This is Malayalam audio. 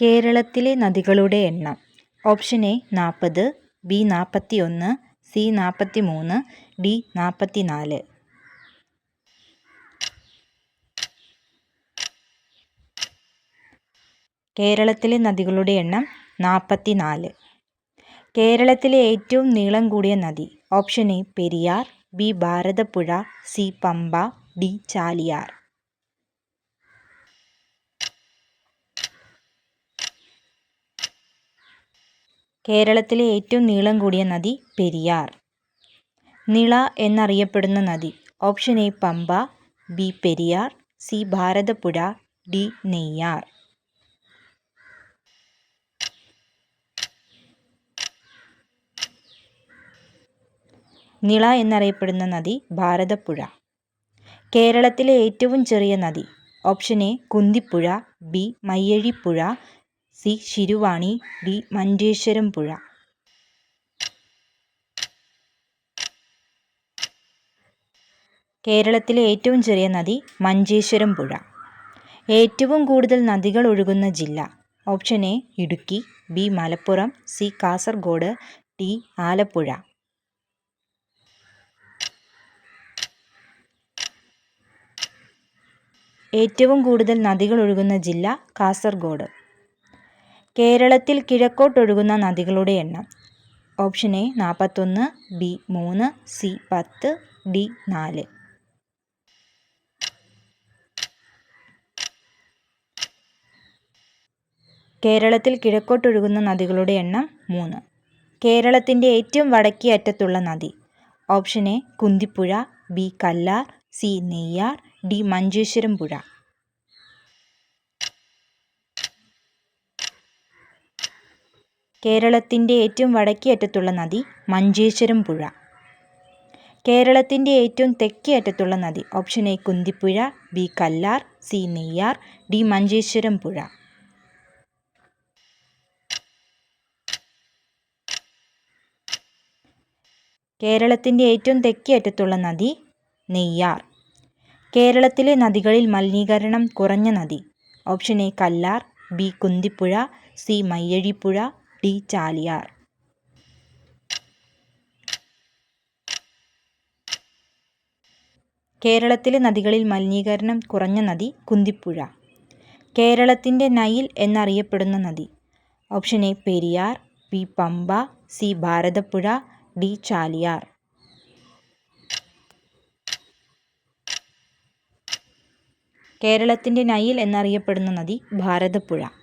കേരളത്തിലെ നദികളുടെ എണ്ണം. ഓപ്ഷൻ എ നാൽപ്പത് ബി നാൽപ്പത്തി ഒന്ന് സി നാൽപ്പത്തി മൂന്ന് ഡി നാൽപ്പത്തി നാല് കേരളത്തിലെ നദികളുടെ എണ്ണം നാൽപ്പത്തി നാല് കേരളത്തിലെ ഏറ്റവും നീളം കൂടിയ നദി. Option A Periyar B Bharathapuzha C Pamba D Chaliyar. കേരളത്തിലെ ഏറ്റവും നീളം കൂടിയ നദി പെരിയാർ. നിള എന്നറിയപ്പെടുന്ന നദി. Option A Pamba B Periyar C Bharathapuzha D Neyyar. Nila എന്നറിയപ്പെടുന്ന നദി ഭാരതപ്പുഴ. കേരളത്തിലെ ഏറ്റവും ചെറിയ നദി. Option A Kunthipuzha B Mayyazhippuzha C Siruvani D Manjeshwaram പുഴ. കേരളത്തിലെ ഏറ്റവും ചെറിയ നദി മഞ്ചേശ്വരം പുഴ. ഏറ്റവും കൂടുതൽ നദികൾ ഒഴുകുന്ന ജില്ല. Option A Idukki B Malappuram C Kasaragod D Alappuzha. ഏറ്റവും കൂടുതൽ നദികൾ ഒഴുകുന്ന ജില്ല കാസർഗോഡ്. കേരളത്തിൽ കിഴക്കോട്ടൊഴുകുന്ന നദികളുടെ എണ്ണം. ഓപ്ഷൻ എ നാൽപ്പത്തൊന്ന് ബി മൂന്ന് സി പത്ത് ഡി നാല്. കേരളത്തിൽ കിഴക്കോട്ടൊഴുകുന്ന നദികളുടെ എണ്ണം മൂന്ന്. കേരളത്തിന്റെ ഏറ്റവും വടക്കേ അറ്റത്തുള്ള നദി. Option A Kunthipuzha B Kallar C Neyyar D Manjeshwaram പുഴ. കേരളത്തിന്റെ ഏറ്റവും വടക്കേ അറ്റത്തുള്ള നദി മഞ്ചേശ്വരം പുഴ. കേരളത്തിന്റെ ഏറ്റവും തെക്കേ അറ്റത്തുള്ള നദി option A Kunthipuzha B Kallar C Neyyar D Manjeshwaram പുഴ. കേരളത്തിന്റെ ഏറ്റവും തെക്കേ അറ്റത്തുള്ള നദി നെയ്യാർ. കേരളത്തിലെ നദികളിൽ മലിനീകരണം കുറഞ്ഞ നദി option A Kallar B Kunthipuzha C Mayyazhippuzha D Chaliyar. കേരളത്തിലെ നദികളിൽ മലിനീകരണം കുറഞ്ഞ നദി കുന്തിപ്പുഴ. കേരളത്തിന്റെ നൈൽ എന്നറിയപ്പെടുന്ന നദി. Option A Periyar B Pamba C Bharathapuzha D Chaliyar. കേരളത്തിന്റെ നൈൽ എന്നറിയപ്പെടുന്ന നദി ഭാരതപ്പുഴ.